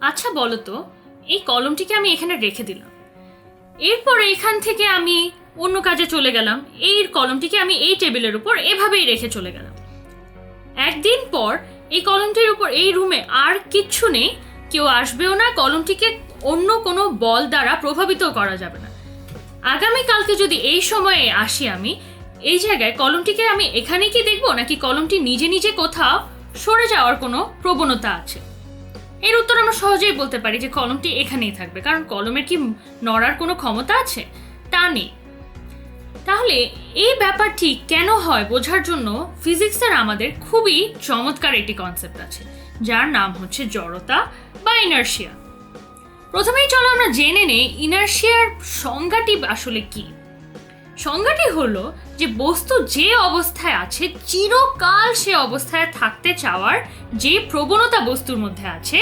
আচ্ছা বলো তো, এই কলমটিকে আমি এখানে রেখে দিলাম। এরপর এখান থেকে আমি অন্য কাজে চলে গেলাম। এই কলমটিকে আমি এই টেবিলের উপর এভাবেই রেখে চলে গেলাম। একদিন পর এই কলমটির উপর, এই রুমে আর কিচ্ছু নেই। কেউ আসবেও না, কলমটিকে অন্য কোনো বল দ্বারা প্রভাবিত করা যাবে না। আগামীকালকে যদি এই সময়ে আসি আমি, এই জায়গায় কলমটিকে আমি এখানে কি দেখব? নাকি কলমটি নিজে নিজে কোথাও সরে যাওয়ার কোনো প্রবণতা আছে? এর উত্তর আমরা সহজেই বলতে পারি যে কলমটি এখানেই থাকবে, কারণ কলমের কি নড়ার কোনো ক্ষমতা আছে? তা নেই। তাহলে এই ব্যাপারটি কেন হয় বোঝার জন্য ফিজিক্সের আমাদের খুবই চমৎকার একটি কনসেপ্ট আছে, যার নাম হচ্ছে জড়তা বা ইনার্শিয়া। প্রথমেই চলো আমরা জেনে নেই, ইনার্শিয়ার সংজ্ঞাটি আসলে কি? সংজ্ঞাটি হলো যে বস্তু যে অবস্থায় আছে, চিরকাল সে অবস্থায় থাকতে চাওয়ার যে প্রবণতা বস্তুর মধ্যে আছে,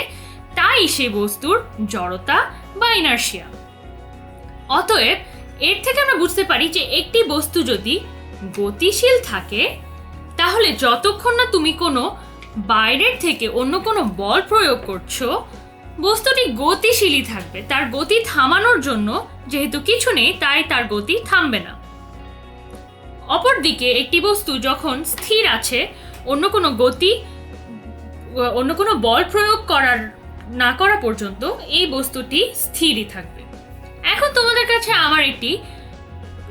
তাই সে বস্তুর জড়তা বা ইনার্শিয়া অতএব, এর থেকে আমরা বুঝতে পারি যে একটি বস্তু যদি গতিশীল থাকে, তাহলে যতক্ষণ না তুমি কোনো বাইরের থেকে অন্য কোনো বল প্রয়োগ করছ, বস্তুটি গতিশীলই থাকবে। তার গতি থামানোর জন্য যেহেতু কিছু নেই, তাই তার গতি থামবে না। অপরদিকে একটি বস্তু যখন স্থির আছে, অন্য কোনো গতি, অন্য কোনো বল প্রয়োগ করার, না করা পর্যন্ত এই বস্তুটি স্থিরই থাকবে। এখন তোমাদের কাছে আমার একটি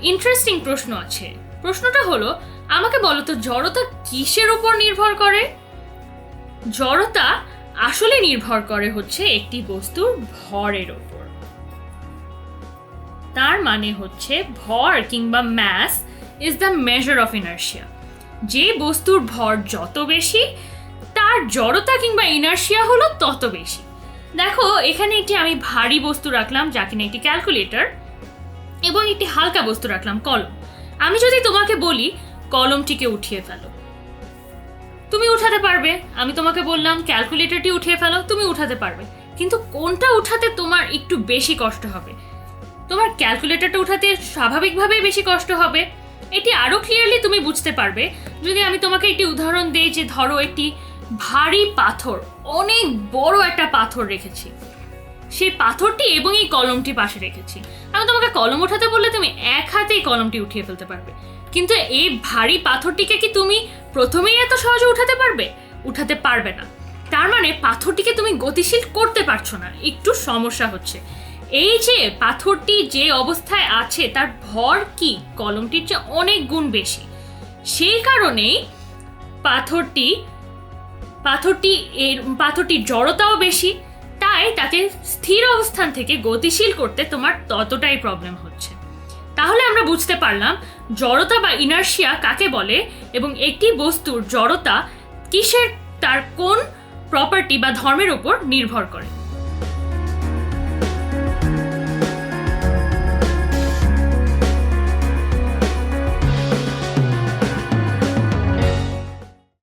ইন্টারেস্টিং প্রশ্ন আছে। প্রশ্নটা হলো, আমাকে বলো তো, জড়তা কিসের উপর নির্ভর করে? জড়তা আসলে নির্ভর করে হচ্ছে একটি বস্তুর ভরের ওপর তার মানে হচ্ছে ভর কিংবা mass is the measure of inertia যে বস্তুর ভর যত বেশি, তার জড়তা কিংবা ইনার্শিয়া হলো তত বেশি। দেখো, এখানে একটি আমি ভারী বস্তু রাখলাম, যা কিনা একটি ক্যালকুলেটর এবং একটি হালকা বস্তু রাখলাম, কলম। আমি যদি তোমাকে বলি, কলমটিকে উঠিয়ে ফেলো। তুমি উঠাতে পারবে। আমি তোমাকে বললাম ক্যালকুলেটরটি উঠিয়ে ফেলো, তুমি উঠাতে পারবে। কিন্তু কোনটা উঠাতে তোমার একটু বেশি কষ্ট হবে? তোমার ক্যালকুলেটরটা উঠাতে স্বাভাবিকভাবেই বেশি কষ্ট হবে। এটি আরও ক্লিয়ারলি তুমি বুঝতে পারবে। যদি আমি তোমাকে একটি উদাহরণ দিই যে ধরো একটি ভারী পাথর, অনেক বড় একটা পাথর রেখেছি। সেই পাথরটি এবং এই কলমটি পাশে রেখেছি। আমি তোমাকে কলম উঠাতে বললে তুমি এক হাতেই কলমটি উঠিয়ে ফেলতে পারবে। কিন্তু এই ভারী পাথরটিকে কি তুমি প্রথমেই এত সহজে উঠাতে পারবে? উঠাতে পারবে না। তার মানে পাথরটিকে তুমি গতিশীল করতে পারছ না। একটু সমস্যা হচ্ছে। এই যে পাথরটি যে অবস্থায় আছে, তার ভর কি? কলমটির চেয়ে অনেক গুণ বেশি। সেই কারণেই পাথরটি পাথরটি এর, পাথরটির জড়তাও বেশি, তাই তাকে স্থির অবস্থান থেকে গতিশীল করতে তোমার ততটাই প্রবলেম হচ্ছে। তাহলে আমরা বুঝতে পারলাম জড়তা বা ইনার্শিয়া কাকে বলে এবং একটি বস্তুর জড়তা কিসের, তার কোন প্রপার্টি বা ধর্মের উপর নির্ভর করে।